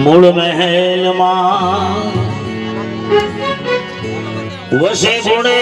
મૂળ મહેલમાં વસે ગુણે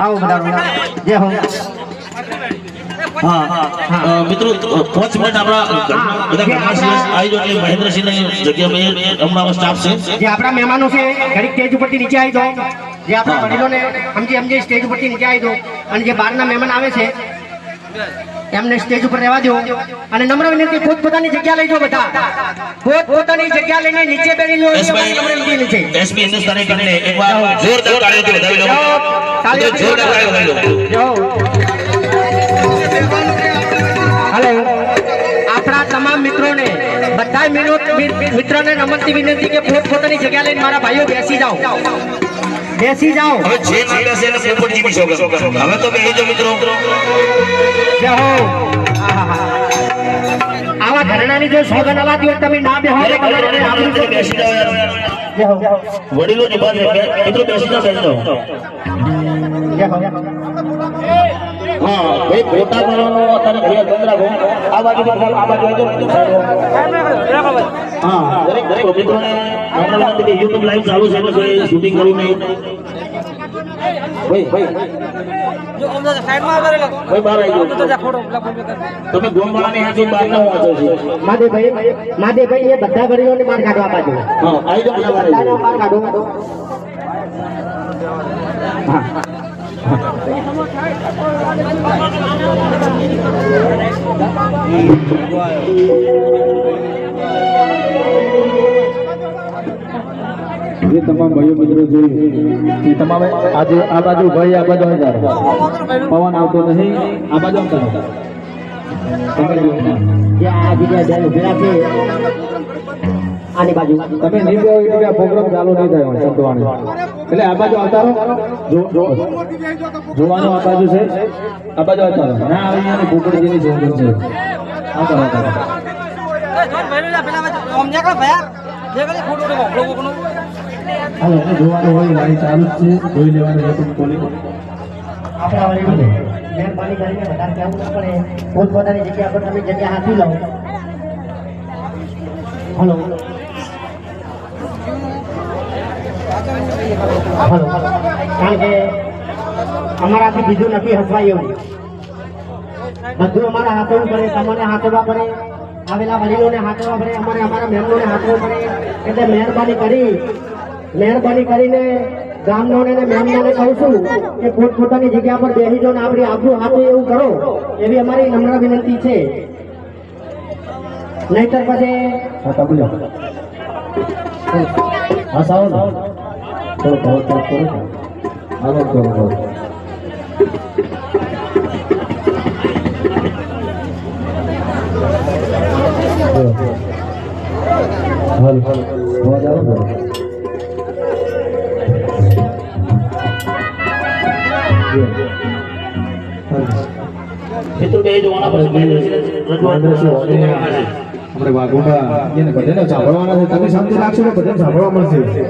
આવો બધા જય હો. મિત્રો પાંચ મિનિટ આપણા બધા ઘરના આવી જાઓ એટલે જગ્યા મેં હમણાં સ્ટાફ છે. જે આપણા મહેમાનો છે ઘડીક સ્ટેજ ઉપરથી નીચે આવી દો જે આપણા વડીલોને સમજી સમજી સ્ટેજ ઉપરથી નીચે આવી દો અને જે બહારના મહેમાન આવે છે એમને સ્ટેજ ઉપર રહેવા દો. અને નમ્ર વિનંતી પોતપોતાની જગ્યા લઈ જાઓ બધા. પોતપોતાની જગ્યા લઈને નીચે બેસી લો નમ્ર વિનંતી છે એસપી હિન્દુસ્તાની ટીમને એકવાર જોરદાર તાળીઓથી વધાવી લો તાળીઓ જોરદાર તાળીઓ વધાવી લો જો હાલો. આપણા તમામ મિત્રોને બધા મિત્રોને નમનથી વિનંતી કે પોતપોતાની જગ્યા લઈને મારા ભાઈઓ બેસી જાઓ. બેસી જાઓ. હવે જે ના બેસે એને પોપટજી શોખ હવે તો બેસી મિત્રો. આવા ઘરણાની જો સોગન અલાતી હોય તમે ના બેહો. તો બેસી જાઓ યાર. વડીલો ની પાસે મિત્રો બેસી જાઓ બેસી જાઓ. હો ભાઈ ફોટા પાડવાનો અત્યારે ઘડિયાળ ચંદ્રા ભાઈ આ બાજુ આ બાજુ હા દરેક દરેક મિત્રોને YouTube લાઈવ ચાલુ છે એટલે કોઈ શૂટિંગ કરવું નહીં. ભાઈ ભાઈ. તમે ગોમવાળાની હાથે બહાર ના વાંચો છો એ બધા વડીલોને બહાર કાઢવા હા આવી જાઓ બહાર આવી બધાને જાઓ બહાર કાઢો જે તમામ ભાઈઓ મિત્રો જે તમામે આજે આ બાજુ ભાઈ આ બાજુ આવી પવન આવતો નહીં, આ બાજુ આવતા રહો. આ જગ્યાએ ઉભેલા છે આની બાજુ. તમે નહીં બેહો એટલે આ પ્રોગ્રામ ચાલુ નહીં થાય સંતવાણી એટલે આ બાજુ જોવાનું આ બાજુ છે. આ બાજુ આવતા ના અહીંયા ભૂપડજીની જોગન છે આવતા રહો, આવતા રહો. હાલો એટલે જોવાનું હોય લાઈન ચાલુ છે. જોઈ લેવાનું YouTube ખોલી આપણા મહેરબાની કરીને વધારે કહેવું ન પડે. પોતપોતાની જગ્યા પર તમે જગ્યા હાથી લો હલો. કારણ કે અમારાથી બીજું નથી હસવાય એવું. બધું અમારા હાથવું પડે, તમને હાથવા પડે, આવેલા વડીલોને હાથવા પડે, અમારે અમારા મહેમાનોને હાથવું પડે. એટલે મહેરબાની કરી, મહેરબાની કરીને ગામનોને અને મહેમાનોને કહું છું કે પોતપોતાની જગ્યા પર બેસી જો ને આપણી આપણું હાથું એવું કરો, એવી અમારી નમ્ર વિનંતી છે. નહીતર પછી હા થોડો ભાવ થોડો કરો હાલો કરો હલ હલ અવાજ આવો મિત્રો બે જોવાના પછી આપણે વાઘોડા બધાને સાંભળવાના છે. તમે શાંતિ રાખશો તો બધાને સાંભળવા મળશે.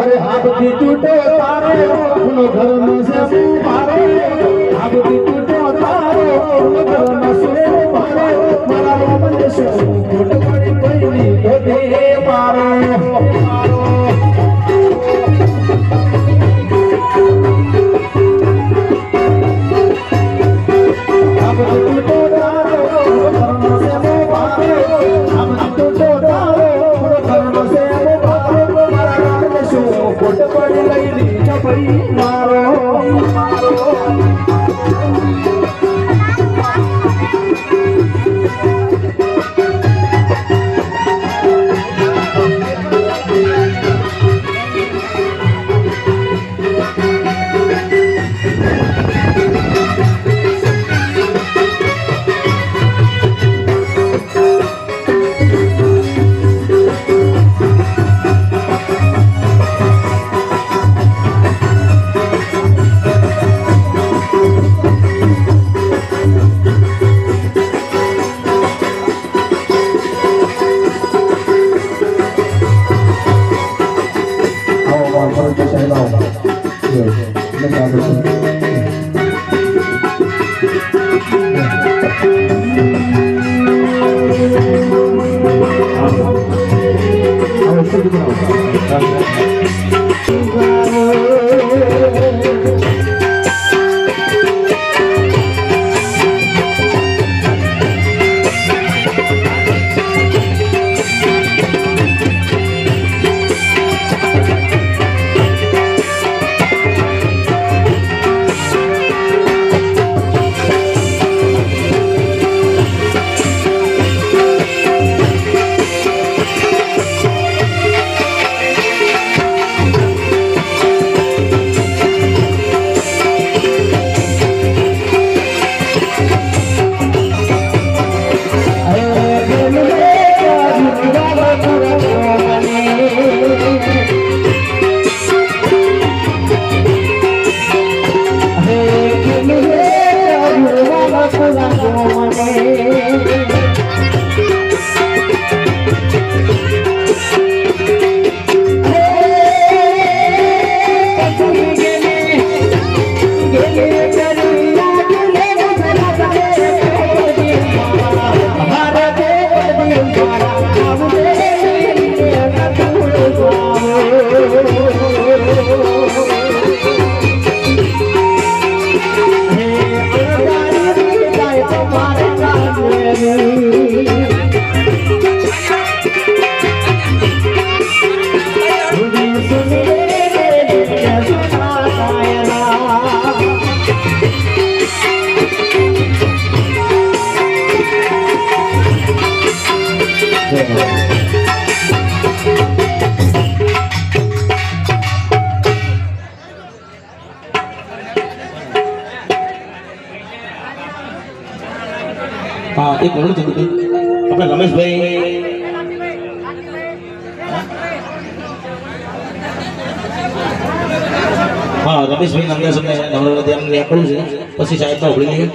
અરે હાથથી તૂટો તારો ઊનો ઘરનો છે મારો. તૂટો તારો છે મારો. રોમન હા કોણ મિનિટ આપણે રમેશભાઈ. હા, રમેશભાઈ નામના તમને નમ્ર ધ્યાન આપણું છે. પછી સાહેબ તો ઉભરી લઈએ.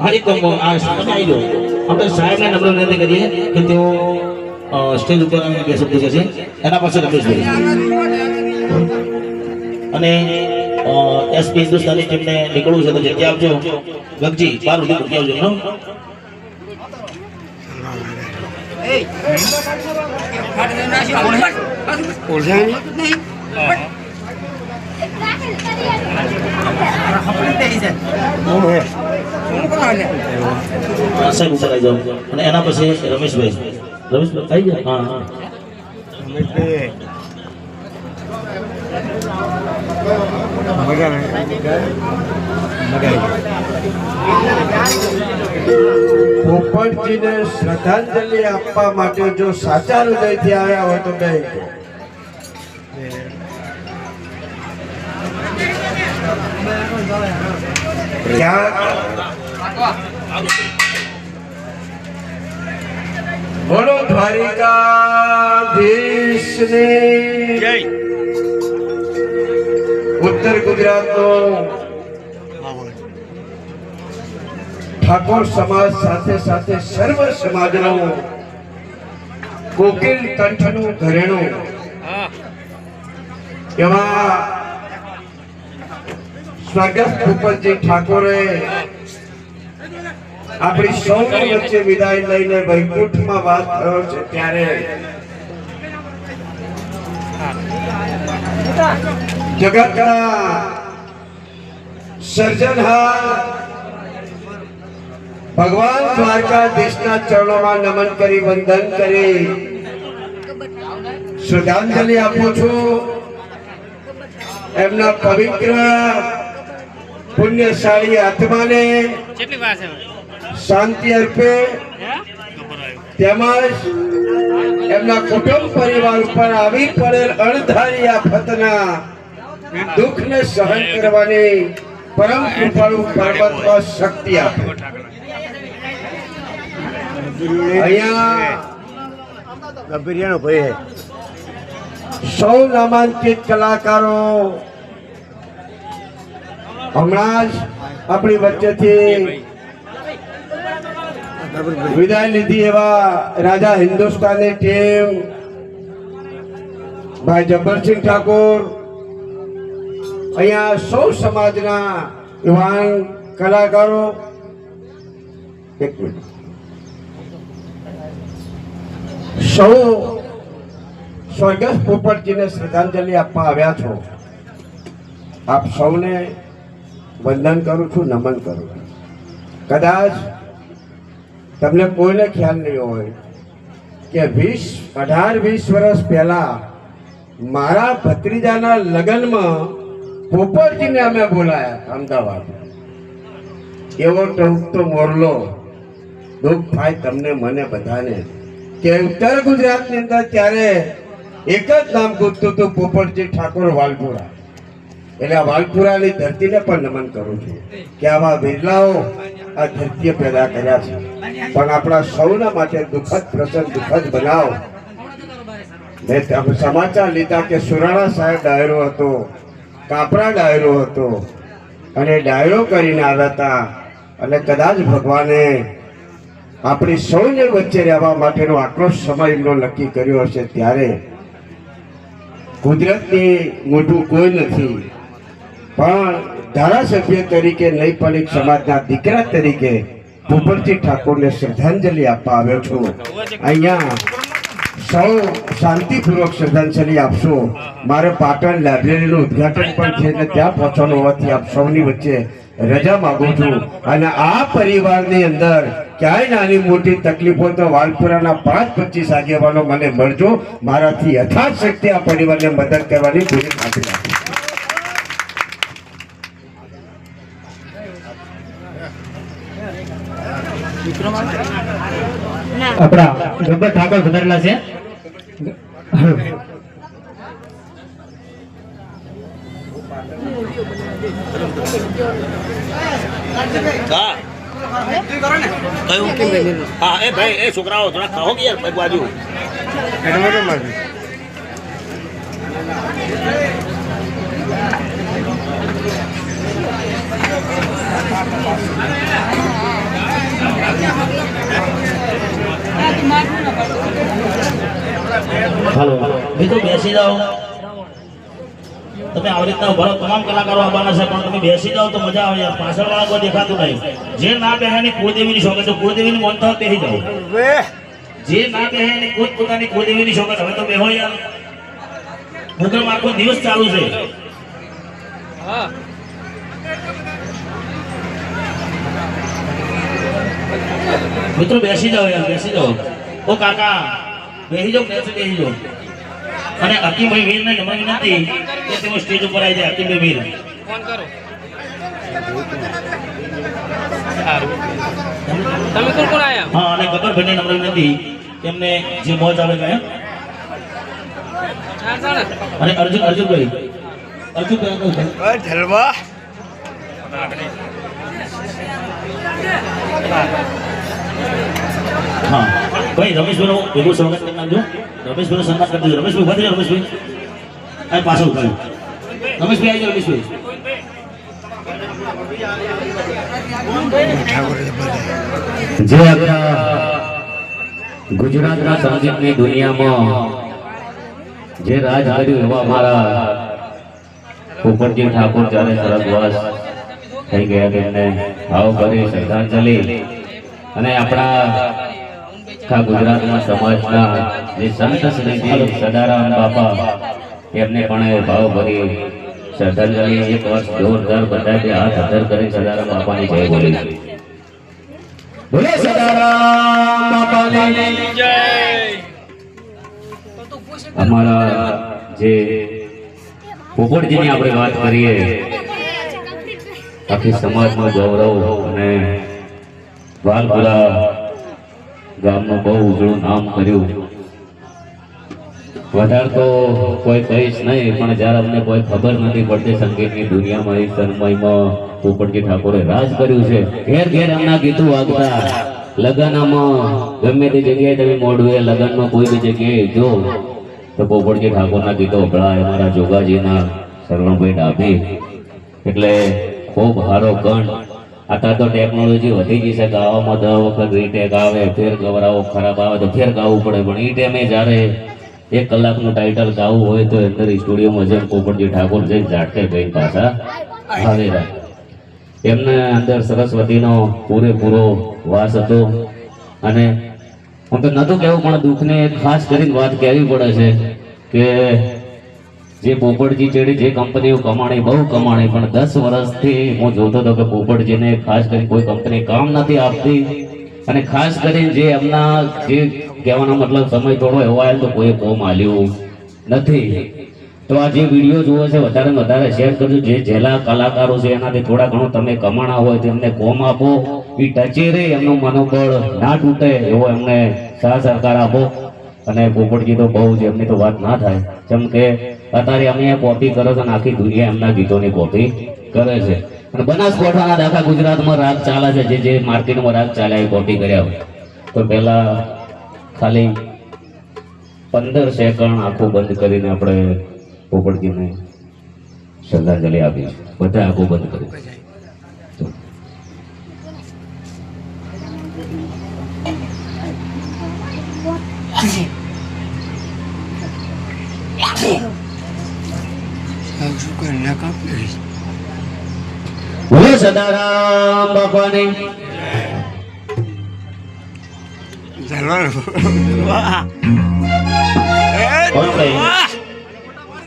હા, એક આ તમે આવી જાઓ. આપણે સાહેબને નમ્ર વિનંતી કરીએ કે તેઓ સ્ટેજ ઉપર બેસી બે શબ્દ છે. એના પાસે રમેશભાઈ. અને એસપી હિન્દુસ્તાની ટીમને નીકળવું છે તો જગ્યા આપજો. ગગજી, બાર મૂકી આવજો હો? હા, સાહેબ ઉપર આવી જાઓ અને એના પછી રમેશભાઈ. રમેશભાઈ આવી ગયા? હા હા. પોપટજીને શ્રદ્ધાંજલિ આપવા માટે જો સાચા હૃદયથી આવ્યા હોય તો બે બોલો દ્વારિકાધીશની. ઉત્તર ગુજરાતનો ઠાકોર સમાજ સાથે સાથે સર્વ સમાજનો કોકિલ કંઠનું ઘરેણું. એવા સ્વર્ગસ્થ ભૂપતજી ઠાકોરે આપણી સૌની વચ્ચે વિદાય લઈને વૈકુંઠમાં વાત થયો છે ત્યારે જગતના સર્જનહાર ભગવાન દ્વારકાધીશના ચરણોમાં નમન કરી વંદન કરી. શ્રદ્ધાંજલિ આપું છું. એમના પવિત્ર પુણ્યશાળી આત્માને શાંતિ અર્પે. તેમજ એમના કુટુંબ પરિવાર ઉપર આવી પડેલ અણધારી આફતના દુઃખને સહન કરવાની પરમ કૃપાળુ પરમાત્મા શક્તિ આપે. અહીંયા સૌ નામાંકિત કલાકારો હમણાં જ આપણી વચ્ચેથી વિદાય લીધી એવા રાજા હિન્દુસ્તાની ટીમ ભાઈ જબ્બરસિંહ ઠાકોર અહીંયા સૌ સમાજના યુવાન કલાકારો. એક મિનિટ. સૌ સ્વર્ગસ્થ પોપટજીને શ્રદ્ધાંજલિ આપવા આવ્યા છો. આપ સૌને વંદન કરું છું, નમન કરું છું. કદાચ તમને કોઈને ખ્યાલ નહીં હોય કે વીસ, અઢાર, વીસ વર્ષ પહેલા મારા ભત્રીજાના લગ્નમાં પોપટજીને અમે બોલાયા અમદાવાદ. એવો ટૂંકતો મોરલો, દુઃખ થાય તમને, મને બધાને. કે ઉત્તર ગુજરાતની અંદર ત્યારે એક જ નામ ગુજતું હતું, પોપટજી ઠાકોર વાલપુરા. એટલે આ વાલપુરાની ધરતીને પણ નમન કરું છું કે આવા બિરલાઓ આ ધરતીએ પેદા કર્યા છે. પણ આપણા સૌના માટે દુઃખદ પ્રસંગ, દુઃખદ બનાવ. મેં સમાચાર લીધા કે સુરાણા સાહેબ ડાયરો હતો, કાપરા ડાયરો હતો. અને ડાયરો કરીને આવ્યા હતા. અને કદાચ ભગવાને આપણી સૌને વચ્ચે રહેવા માટેનો આટલો સમય એમનો નક્કી કર્યો હશે ત્યારે કુદરતની મોટું કોઈ નથી. પણ ધારાસભ્ય તરીકે નહીં, પણ એક સમાજના દીકરા તરીકે પોપટજી ઠાકોરને શ્રદ્ધાંજલિ આપવા આવ્યો છું. અહીંયા સૌ શાંતિપૂર્વક શ્રદ્ધાંજલિ આપશો. મારે પાટણ લાઇબ્રેરીનું ઉદઘાટન પણ છે એટલે ત્યાં પહોંચવાનું હોવાથી આપ સૌની વચ્ચે રજા માગું છું. અને આ પરિવારની અંદર ક્યાંય નાની મોટી તકલીફો તો વાલપુરાના પાંચ પચીસ આગેવાનો મને મળજો. મારાથી યથાર્થ શક્તિ આ પરિવારને મદદ કરવાની પૂરી ખાતરી આપું આપણા ગબ્બર ઠાકોર વધારેલા છે. હા એ ભાઈ એ છોકરાઓ થોડા ખાઓ કે યાર એક બાજુ હાલો મિત્રો બેસી જાઓ. તમે આવી રીતના ઊભા તમામ કલાકારો આવવાના છે પણ તમે બેસી જાઓ તો મજા આવે યાર. પાછળ વાળા કોઈ દેખાતું નહીં. જે ના બેહે એની કુળદેવીની શોખે તો કુળદેવીની મોનતા બેસી જાઓ. જે ના બેહે એની પોત પોતાની કુળદેવીની શોખે હવે તો બેહો યાર. પ્રોગ્રામ આખો દિવસ ચાલુ છે. મિત્રો બેસી જાઓ યાર બેસી જાઓ. ઓ કાકા બેસી જાઓ બેસી બેસી જાઓ? અને હકીમભાઈ વીરને નમ્ર વિનંતી કે તેઓ સ્ટેજ ઉપર આવી જાય હકીમભાઈ વીર. તમે કોણ કોણ આયા? હા અને ગબ્બરભાઈને નમ્ર વિનંતી એમને જે મોજ આવે ગયા. અને અર્જુન અર્જુનભાઈ. અર્જુનભાઈ આગળ હા. ભાઈ રમેશભાઈનો ભેગું સ્વાગત કરી નાખજો. રમેશભાઈનો સન્માન કરી દીધું રમેશભાઈ, ઊભા થઈ રમેશભાઈ. આ પાછળ ઊભા રમેશભાઈ, આવી જાઓ, રમેશભાઈ. ગુજરાતના સંગીતની દુનિયામાં જે રાજ કર્યું અમારા પોપટજી ઠાકોર જ્યારે સ્વર્ગવાસ થઈ ગયા, તેમને ભાવ ભરી શ્રદ્ધાંજલિ. અને આપણા આખા ગુજરાતના સમાજના જે સંત શ્રી સદારામ બાપા, એમને પણ ભાવ ભરી શ્રદ્ધાંજલિ, એક વર્ષ જોરદાર બધા બે હાથ અધર કરી સદારામ બાપાની જય બોલી. બોલે સદારામ બાપાની. અમારા જે પોપટજીની આપણે વાત કરીએ, આખી સમાજમાં ગૌરવ અને વાલપુરા ગામનું બહુ ઉજળું નામ કર્યું. વધારે તો કોઈ કહીશ નહીં, પણ જ્યારે અમને કોઈ ખબર નથી પડતી સંગીતની દુનિયામાં એ સન્મયમાં પોપટજી ઠાકોરે રાજ કર્યું છે. ઘેર ઘેર એમના ગીતો વાગતા. લગ્નમાં ગમે તે જગ્યાએ તમે મોડવે, લગ્નમાં કોઈ બી જગ્યાએ જો, તો પોપટજી ઠાકોરના ગીતો વપરાય. અમારા જોગાજીના શરવણભાઈ ડાભી એટલે ખૂબ હારો ગણ અત્યારે તો ટેકનોલોજી વધી ગઈ છે. ગાવામાં દર વખત રીટેક આવે, ફેર ગવરાવો ખરાબ આવે તો ફેર ગાવું પડે. પણ એ ટાઈમે જ્યારે એક કલાકનું ટાઇટલ ગાવું હોય તો અંદર સ્ટુડિયોમાં જઈને પોપટજી ઠાકોર જઈને ઝાટકે ગઈ પાછા આવેલા એમને અંદર સરસ્વતીનો પૂરેપૂરો વાસ હતો. અને હું તો નહોતું કહેવું, પણ દુઃખને ખાસ કરીને વાત કહેવી પડે છે કે જે પોપટજી ચડી, જે કંપનીઓ કમાણી, બહુ કમાણી, પણ દસ વર્ષથી હું જોતો હતો કે પોપટજીને ખાસ કરી કોઈ કંપની કામ નથી આપતી. અને ખાસ કરીને જે એમના જે કહેવાનો મતલબ સમય થોડો એવો આવ્યો તો કોઈ કોમ આલ્યું નથી. તો આ જે વીડિયો જુઓ છે, વધારે ને વધારે શેર કરજો. જે જેલા કલાકારો છે, એનાથી થોડા ઘણું તમે કમાણા હોય તો એમને કોમ આપો. એ ટચે રહે એમનું મનોબળ ના તૂટે એવો એમને સાહ સહકાર આપો. અને પોપટજી તો બહુ જ એમની તો વાત ના થાય. જેમ કે, અત્યારે અમે કોપી કરો છો આખી દુનિયા એમના ગીતોની કોપી કરે છે. અને બનાસકાંઠાના આખા ગુજરાતમાં રાગ ચાલે છે. જે જે માર્કેટમાં રાગ ચાલે એ કોપી કર્યા હોય. તો પહેલા ખાલી પંદર સેકન્ડ આખું બંધ કરીને આપણે પોપટજીને શ્રદ્ધાંજલિ આપી બધા આખું બંધ કર્યું સદારામ બાપાની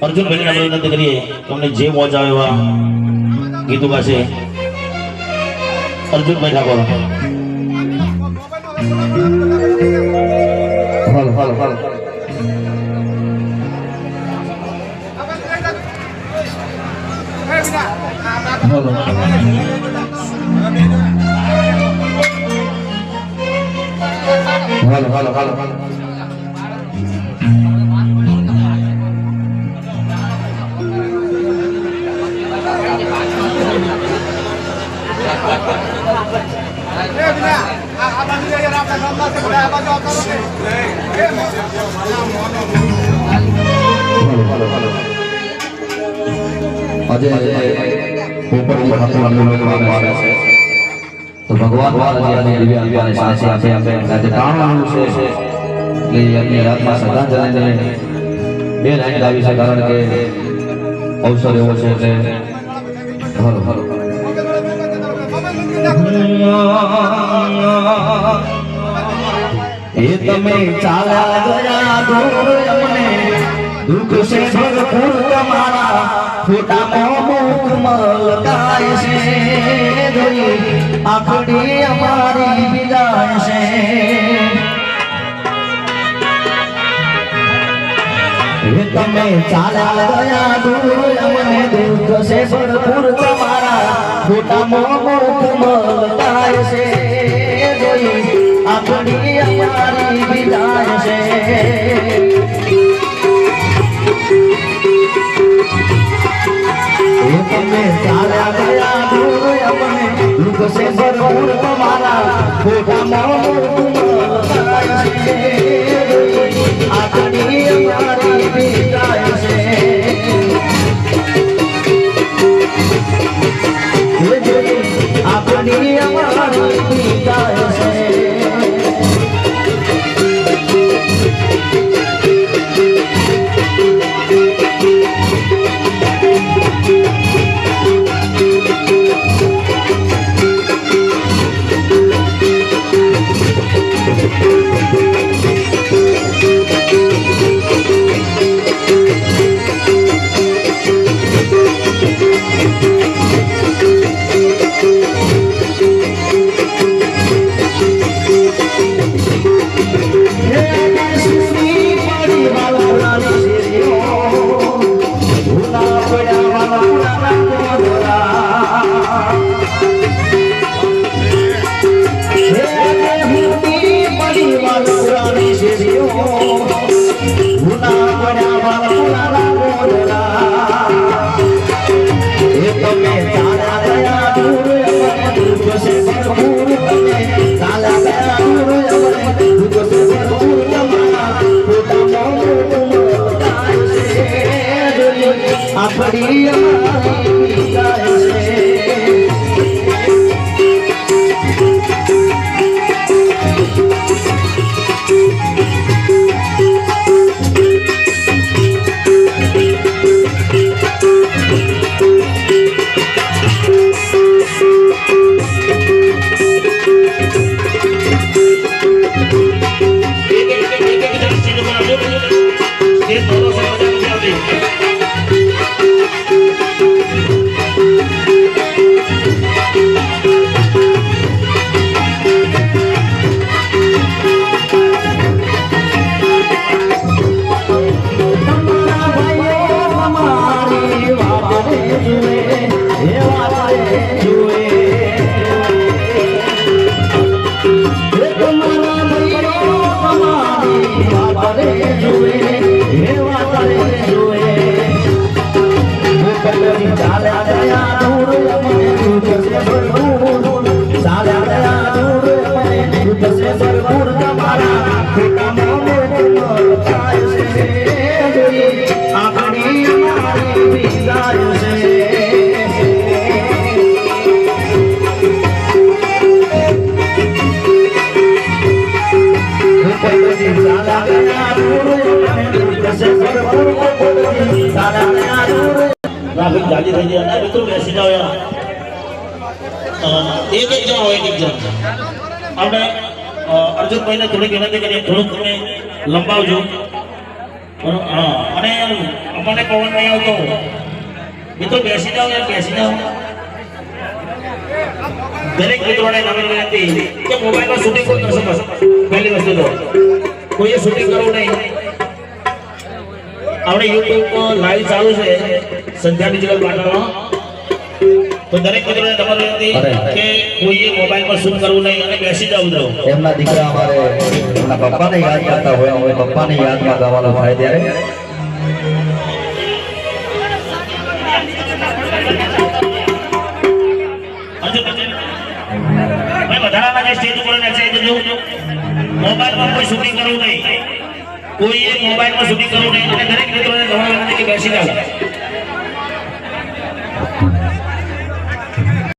અર્જુનભાઈને આપણે વિનંતી કરીએ. તમને જે મોજ આવે એવા ગીતો અર્જુન અર્જુનભાઈ ઠાકોર. હાલો હાલો હાલો. હાલો હાલો હાલો હાલો આજે પોપટજી ઠાકોરનું લોક આવે છે તો ભગવાન દ્વારા જે આજે દિવ્ય આપવાને સાથે આપે આપે આજે કારણનું છે કે એમની યાદમાં શ્રદ્ધાંજલિને બે લાઈન લાવી છે કારણ કે અવસર એવો છે કે હલો હલો એ તમે ચાલ્યા ગયા દૂર અમને દુઃખ છે ભરપૂર તમારા ફોટામાં મુખ મલકાય છે, જોઈ. આખડી અમારી વિદાય છે. તમે ચાલ્યા ગયા દૂર, અમને દુઃખ છે ભરપૂર તમારા. ફોટામાં મુખ મલકાય છે, જોઈ. આખડી અમારી વિદાય છે. દુઃખ છે ભરપૂર તમારા ખોટામાં આખડી અમારી વિદાય છે આખડી અમારી વિદાય છે ટ્રાફિક જાજી થઈ જાય હોય એક એક જણ. આપણે અર્જુનભાઈને થોડીક વિનંતી કરીએ. થોડુંક તમે લંબાવજો. અને આપણને પવન નહીં આવતો. મિત્રો, બેસી જાઓ યાર, બેસી જાઓ. દરેક મિત્રોને નવી વિનંતી. કે મોબાઈલમાં શૂટિંગ કોઈ કરશો? પહેલી વસ્તુ તો, કોઈએ શૂટિંગ કરવું નહીં. આપણે યુટ્યુબ લાઈવ ચાલુ છે સંધ્યા ડિજિટલ પાટણમાં તો દરેક મિત્રોને નમ્ર વિનંતી કે કોઈએ પર શૂટ કરવું નહીં અને બેસી જવું જાવ એમના દીકરા અમારે એમના પપ્પાને યાદ કરતા હોય અમે પપ્પાને યાદમાં ગાવાનું થાય ત્યારે. મોબાઈલમાં કોઈ શૂટિંગ કરવું નહીં. કોઈએ મોબાઈલમાં શૂટિંગ કરવું નહીં. અને દરેક મિત્રોને વિનંતી કે બેસી જાવ